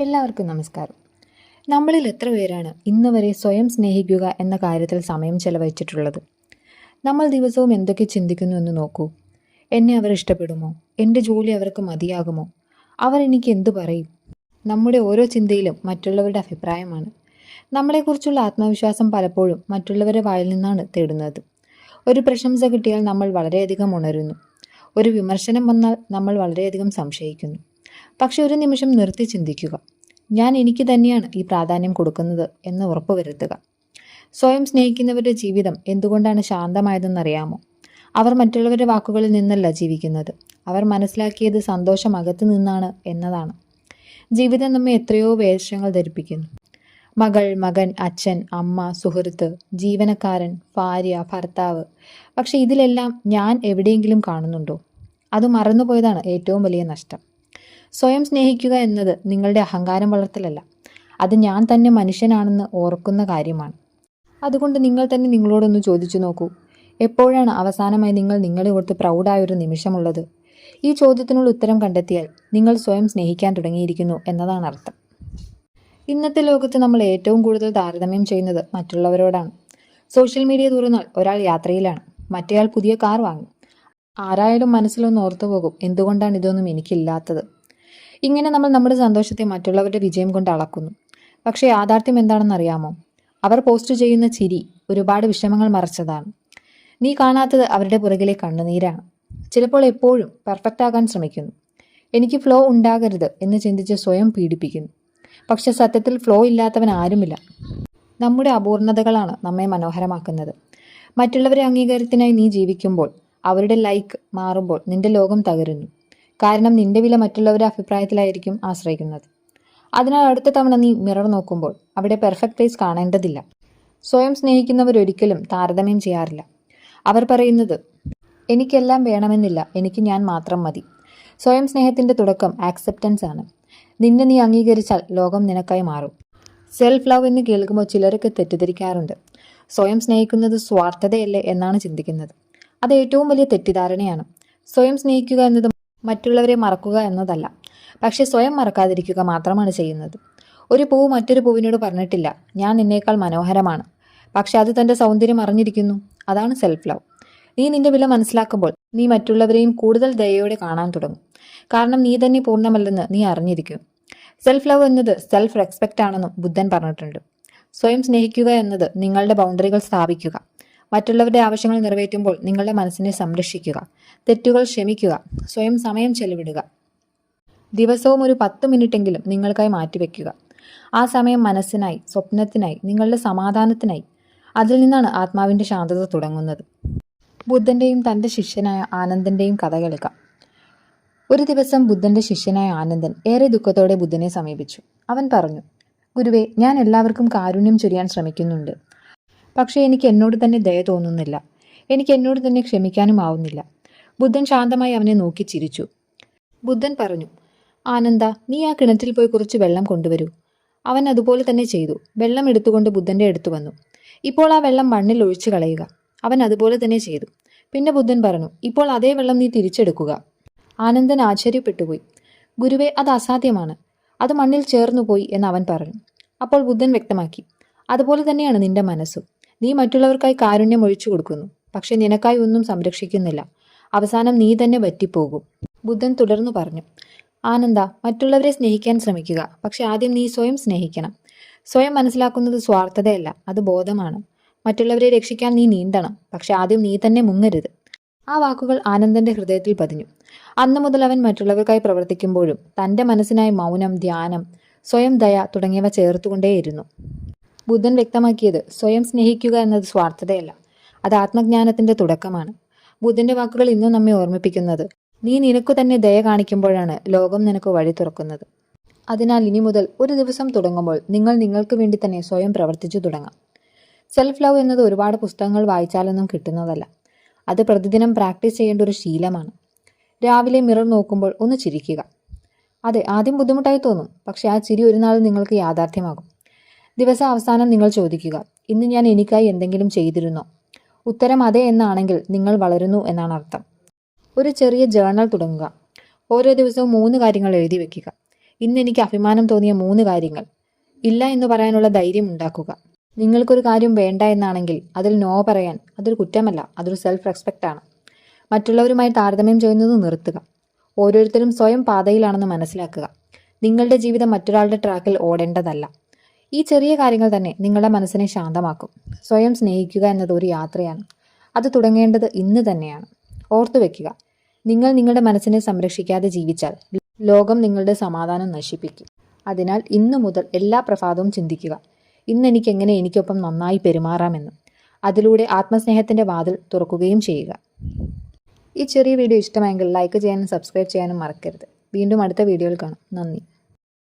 എല്ലാവർക്കും നമസ്കാരം. നമ്മളിൽ എത്ര പേരാണ് ഇന്ന് വരെ സ്വയം സ്നേഹിക്കുക എന്ന കാര്യത്തിൽ സമയം ചെലവഴിച്ചിട്ടുള്ളത്? നമ്മൾ ദിവസവും എന്തൊക്കെ ചിന്തിക്കുന്നു എന്ന് നോക്കൂ. എന്നെ അവർ ഇഷ്ടപ്പെടുമോ? എന്റെ ജോലി അവർക്ക് മതിയാകുമോ? അവർ എനിക്ക് എന്തു പറയും? നമ്മുടെ ഓരോ ചിന്തയിലും മറ്റുള്ളവരുടെ അഭിപ്രായമാണ്. നമ്മളെക്കുറിച്ചുള്ള ആത്മവിശ്വാസം പലപ്പോഴും മറ്റുള്ളവരുടെ വായിൽ നിന്നാണ് തേടുന്നത്. ഒരു പ്രശംസ കിട്ടിയാൽ നമ്മൾ വളരെയധികം ഉണരുന്നു. ഒരു വിമർശനം വന്നാൽ നമ്മൾ വളരെയധികം സംശയിക്കുന്നു. പക്ഷെ ഒരു നിമിഷം നിർത്തി ചിന്തിക്കുക. ഞാൻ എനിക്ക് തന്നെയാണ് ഈ പ്രാധാന്യം കൊടുക്കുന്നത് എന്ന് ഉറപ്പുവരുത്തുക സ്വയം സ്നേഹിക്കുന്നവരുടെ ജീവിതം എന്തുകൊണ്ടാണ് ശാന്തമായതെന്നറിയാമോ? അവർ മറ്റുള്ളവരുടെ വാക്കുകളിൽ നിന്നല്ല ജീവിക്കുന്നത്. അവർ മനസ്സിലാക്കിയത് സന്തോഷം അകത്തു നിന്നാണ് എന്നതാണ്. ജീവിതം നമ്മെ എത്രയോ വേഷങ്ങൾ ധരിപ്പിക്കുന്നു. മകൾ മകൻ അച്ഛൻ അമ്മ സുഹൃത്ത് ജീവനക്കാരൻ ഭാര്യ ഭർത്താവ്. പക്ഷെ ഇതിലെല്ലാം ഞാൻ എവിടെയെങ്കിലും കാണുന്നുണ്ടോ? അത് മറന്നുപോയതാണ് ഏറ്റവും വലിയ നഷ്ടം. സ്വയം സ്നേഹിക്കുക എന്നത് നിങ്ങളുടെ അഹങ്കാരം വളർത്തലല്ല. അത് ഞാൻ തന്നെ മനുഷ്യനാണെന്ന് ഓർക്കുന്ന കാര്യമാണ്. അതുകൊണ്ട് നിങ്ങൾ തന്നെ നിങ്ങളോടൊന്ന് ചോദിച്ചു നോക്കൂ. എപ്പോഴാണ് അവസാനമായി നിങ്ങൾ നിങ്ങളെ ഓർത്ത് പ്രൗഡായ ഒരു നിമിഷമുള്ളത്? ഈ ചോദ്യത്തിനുള്ള ഉത്തരം കണ്ടെത്തിയാൽ നിങ്ങൾ സ്വയം സ്നേഹിക്കാൻ തുടങ്ങിയിരിക്കുന്നു എന്നതാണ് അർത്ഥം. ഇന്നത്തെ ലോകത്ത് നമ്മൾ ഏറ്റവും കൂടുതൽ താരതമ്യം ചെയ്യുന്നത് മറ്റുള്ളവരോടാണ്. സോഷ്യൽ മീഡിയ തുറന്നാൽ ഒരാൾ യാത്രയിലാണ്. മറ്റേയാൾ പുതിയ കാർ വാങ്ങും. ആരായാലും മനസ്സിലൊന്ന് ഓർത്തു പോകും എന്തുകൊണ്ടാണ് ഇതൊന്നും എനിക്കില്ലാത്തത്? ഇങ്ങനെ നമ്മൾ നമ്മുടെ സന്തോഷത്തെ മറ്റുള്ളവരുടെ വിജയം കൊണ്ട് അളക്കുന്നു. പക്ഷേ യാഥാർത്ഥ്യം എന്താണെന്ന് അറിയാമോ അവർ പോസ്റ്റ് ചെയ്യുന്ന ചിരി ഒരുപാട് വിഷമങ്ങൾ മറച്ചതാണ്. നീ കാണാത്തത് അവരുടെ പുറകിലെ കണ്ണുനീരാണ്. ചിലപ്പോൾ എപ്പോഴും പെർഫെക്റ്റ് ആകാൻ ശ്രമിക്കുന്നു. എനിക്ക് ഫ്ലോ ഉണ്ടാകരുത് എന്ന് ചിന്തിച്ച് സ്വയം പീഡിപ്പിക്കുന്നു. പക്ഷെ സത്യത്തിൽ ഫ്ലോ ഇല്ലാത്തവൻ ആരുമില്ല. നമ്മുടെ അപൂർണതകളാണ് നമ്മെ മനോഹരമാക്കുന്നത്. മറ്റുള്ളവരെ അംഗീകാരത്തിനായി നീ ജീവിക്കുമ്പോൾ അവരുടെ ലൈക്ക് മാറുമ്പോൾ നിന്റെ ലോകം തകരുന്നു. കാരണം നിന്റെ വില മറ്റുള്ളവരുടെ അഭിപ്രായത്തിലായിരിക്കും ആശ്രയിക്കുന്നത്. അതിനാൽ അടുത്ത തവണ നീ മിറർ നോക്കുമ്പോൾ അവിടെ പെർഫെക്റ്റ് ഫേസ് കാണേണ്ടതില്ല. സ്വയം സ്നേഹിക്കുന്നവർ ഒരിക്കലും താരതമ്യം ചെയ്യാറില്ല. അവർ പറയുന്നത് എനിക്കെല്ലാം വേണമെന്നില്ല എനിക്ക് ഞാൻ മാത്രം മതി. സ്വയം സ്നേഹത്തിന്റെ തുടക്കം ആക്സെപ്റ്റൻസ് ആണ്. നിന്നെ നീ അംഗീകരിച്ചാൽ ലോകം നിനക്കായി മാറും. സെൽഫ് ലവ് എന്ന് കേൾക്കുമ്പോൾ ചിലരൊക്കെ തെറ്റിദ്ധരിക്കാറുണ്ട്. സ്വയം സ്നേഹിക്കുന്നത് സ്വാർത്ഥതയല്ലേ എന്നാണ് ചിന്തിക്കുന്നത്. അത് ഏറ്റവും വലിയ തെറ്റിദ്ധാരണയാണ്. സ്വയം സ്നേഹിക്കുക എന്നത് മറ്റുള്ളവരെ മറക്കുക എന്നതല്ല. പക്ഷേ സ്വയം മറക്കാതിരിക്കുക മാത്രമാണ് ചെയ്യുന്നത്. ഒരു പൂവ് മറ്റൊരു പൂവിനോട് പറഞ്ഞിട്ടില്ല. ഞാൻ നിന്നേക്കാൾ മനോഹരമാണ്. പക്ഷെ അത് തന്റെ സൗന്ദര്യം അറിഞ്ഞിരിക്കുന്നു. അതാണ് സെൽഫ് ലവ് നീ നിന്റെ വില മനസ്സിലാക്കുമ്പോൾ നീ മറ്റുള്ളവരെയും കൂടുതൽ ദയയോടെ കാണാൻ തുടങ്ങും. കാരണം നീ തന്നെ പൂർണമല്ലെന്ന് നീ അറിഞ്ഞിരിക്കും. സെൽഫ് ലവ് എന്നത് സെൽഫ് റെസ്പെക്റ്റ് ആണെന്നും ബുദ്ധൻ പറഞ്ഞിട്ടുണ്ട്. സ്വയം സ്നേഹിക്കുക എന്നത് നിങ്ങളുടെ ബൗണ്ടറികൾ സ്ഥാപിക്കുക. മറ്റുള്ളവരുടെ ആവശ്യങ്ങൾ നിറവേറ്റുമ്പോൾ നിങ്ങളുടെ മനസ്സിനെ സംരക്ഷിക്കുക. തെറ്റുകൾ ക്ഷമിക്കുക. സ്വയം സമയം ചെലവിടുക. ദിവസവും ഒരു പത്ത് മിനിറ്റെങ്കിലും നിങ്ങൾക്കായി മാറ്റിവെക്കുക. ആ സമയം മനസ്സിനായി സ്വപ്നത്തിനായി നിങ്ങളുടെ സമാധാനത്തിനായി. അതിൽ നിന്നാണ് ആത്മാവിന്റെ ശാന്തത തുടങ്ങുന്നത്. ബുദ്ധന്റെയും തന്റെ ശിഷ്യനായ ആനന്ദന്റെയും കഥ കേൾക്കാം. ഒരു ദിവസം ബുദ്ധന്റെ ശിഷ്യനായ ആനന്ദൻ ഏറെ ദുഃഖത്തോടെ ബുദ്ധനെ സമീപിച്ചു. അവൻ പറഞ്ഞു ഗുരുവേ ഞാൻ എല്ലാവർക്കും കാരുണ്യം ചൊരിയാൻ ശ്രമിക്കുന്നുണ്ട്. പക്ഷേ എനിക്ക് എന്നോട് തന്നെ ദയ തോന്നുന്നില്ല. എനിക്ക് എന്നോട് തന്നെ ക്ഷമിക്കാനും ആവുന്നില്ല. ബുദ്ധൻ ശാന്തമായി അവനെ നോക്കി ചിരിച്ചു. ബുദ്ധൻ പറഞ്ഞു ആനന്ദ നീ ആ കിണറ്റിൽ പോയി കുറച്ച് വെള്ളം കൊണ്ടുവരൂ. അവൻ അതുപോലെ തന്നെ ചെയ്തു. വെള്ളം എടുത്തുകൊണ്ട് ബുദ്ധന്റെ അടുത്ത് വന്നു. ഇപ്പോൾ ആ വെള്ളം മണ്ണിൽ ഒഴിച്ചു കളയുക. അവൻ അതുപോലെ തന്നെ ചെയ്തു. പിന്നെ ബുദ്ധൻ പറഞ്ഞു ഇപ്പോൾ അതേ വെള്ളം നീ തിരിച്ചെടുക്കുക. ആനന്ദൻ ആശ്ചര്യപ്പെട്ടുപോയി. ഗുരുവെ അത് അസാധ്യമാണ്. അത് മണ്ണിൽ ചേർന്നു പോയി എന്ന് അവൻ പറഞ്ഞു. അപ്പോൾ ബുദ്ധൻ വ്യക്തമാക്കി അതുപോലെ തന്നെയാണ് നിന്റെ മനസ്സും. നീ മറ്റുള്ളവർക്കായി കാരുണ്യം ഒഴിച്ചു കൊടുക്കുന്നു. പക്ഷെ നിനക്കായി ഒന്നും സംരക്ഷിക്കുന്നില്ല. അവസാനം നീ തന്നെ വറ്റിപ്പോകും. ബുദ്ധൻ തുടർന്നു പറഞ്ഞു ആനന്ദ മറ്റുള്ളവരെ സ്നേഹിക്കാൻ ശ്രമിക്കുക. പക്ഷെ ആദ്യം നീ സ്വയം സ്നേഹിക്കണം. സ്വയം മനസ്സിലാക്കുന്നത് സ്വാർത്ഥതയല്ല അത് ബോധമാണ്. മറ്റുള്ളവരെ രക്ഷിക്കാൻ നീ നീന്തണം. പക്ഷെ ആദ്യം നീ തന്നെ മുങ്ങരുത്. ആ വാക്കുകൾ ആനന്ദന്റെ ഹൃദയത്തിൽ പതിഞ്ഞു. അന്നു മുതൽ അവൻ മറ്റുള്ളവർക്കായി പ്രവർത്തിക്കുമ്പോഴും തന്റെ മനസ്സിനായി മൗനം ധ്യാനം സ്വയം ദയ തുടങ്ങിയവ ചേർത്തുകൊണ്ടേയിരുന്നു. ബുദ്ധൻ വ്യക്തമാക്കിയത് സ്വയം സ്നേഹിക്കുക എന്നത് സ്വാർത്ഥതയല്ല. അത് ആത്മജ്ഞാനത്തിന്റെ തുടക്കമാണ്. ബുദ്ധന്റെ വാക്കുകൾ ഇന്നും നമ്മെ ഓർമ്മിപ്പിക്കുന്നത് നീ നിനക്കു തന്നെ ദയ കാണിക്കുമ്പോഴാണ് ലോകം നിനക്ക് വഴി തുറക്കുന്നത്. അതിനാൽ ഇനി മുതൽ ഒരു ദിവസം തുടങ്ങുമ്പോൾ നിങ്ങൾ നിങ്ങൾക്ക് വേണ്ടി തന്നെ സ്വയം പ്രവർത്തിച്ചു തുടങ്ങാം. സെൽഫ് ലവ് എന്നത് ഒരുപാട് പുസ്തകങ്ങൾ വായിച്ചാലൊന്നും കിട്ടുന്നതല്ല. അത് പ്രതിദിനം പ്രാക്ടീസ് ചെയ്യേണ്ട ഒരു ശീലമാണ്. രാവിലെ മിറർ നോക്കുമ്പോൾ ഒന്ന് ചിരിക്കുക. അതെ ആദ്യം ബുദ്ധിമുട്ടായി തോന്നും പക്ഷെ ആ ചിരി ഒരു നാൾ നിങ്ങൾക്ക് യാഥാർത്ഥ്യമാകും. ദിവസം അവസാനം നിങ്ങൾ ചോദിക്കുക ഇന്ന് ഞാൻ എനിക്കായി എന്തെങ്കിലും ചെയ്തിരുന്നോ? ഉത്തരം അതെ എന്നാണെങ്കിൽ നിങ്ങൾ വളരുന്നു എന്നാണ് അർത്ഥം. ഒരു ചെറിയ ജേർണൽ തുടങ്ങുക. ഓരോ ദിവസവും മൂന്ന് കാര്യങ്ങൾ എഴുതി വെക്കുക. ഇന്ന് എനിക്ക് അഭിമാനം തോന്നിയ മൂന്ന് കാര്യങ്ങൾ. ഇല്ല എന്ന് പറയാനുള്ള ധൈര്യം ഉണ്ടാക്കുക. നിങ്ങൾക്കൊരു കാര്യം വേണ്ട എന്നാണെങ്കിൽ അതിൽ നോ പറയാൻ അതൊരു കുറ്റമല്ല അതൊരു സെൽഫ് റെസ്പെക്റ്റ് ആണ്. മറ്റുള്ളവരുമായി താരതമ്യം ചെയ്യുന്നത് നിർത്തുക. ഓരോരുത്തരും സ്വയം പാതയിലാണെന്ന് മനസ്സിലാക്കുക. നിങ്ങളുടെ ജീവിതം മറ്റൊരാളുടെ ട്രാക്കിൽ ഓടേണ്ടതല്ല. ഈ ചെറിയ കാര്യങ്ങൾ തന്നെ നിങ്ങളുടെ മനസ്സിനെ ശാന്തമാക്കും. സ്വയം സ്നേഹിക്കുക എന്നത് ഒരു യാത്രയാണ്. അത് തുടങ്ങേണ്ടത് ഇന്ന് തന്നെയാണ്. ഓർത്തു വെക്കുക. നിങ്ങൾ നിങ്ങളുടെ മനസ്സിനെ സംരക്ഷിക്കാതെ ജീവിച്ചാൽ ലോകം നിങ്ങളുടെ സമാധാനം നശിപ്പിക്കും. അതിനാൽ ഇന്നു മുതൽ എല്ലാ പ്രഭാതവും ചിന്തിക്കുക. ഇന്ന് എനിക്ക് എങ്ങനെ എനിക്കൊപ്പം നന്നായി പെരുമാറാമെന്നും അതിലൂടെ ആത്മസ്നേഹത്തിന്റെ വാതിൽ തുറക്കുകയും ചെയ്യുക. ഈ ചെറിയ വീഡിയോ ഇഷ്ടമായെങ്കിൽ ലൈക്ക് ചെയ്യാനും സബ്സ്ക്രൈബ് ചെയ്യാനും മറക്കരുത്. വീണ്ടും അടുത്ത വീഡിയോയിൽ കാണാം. നന്ദി.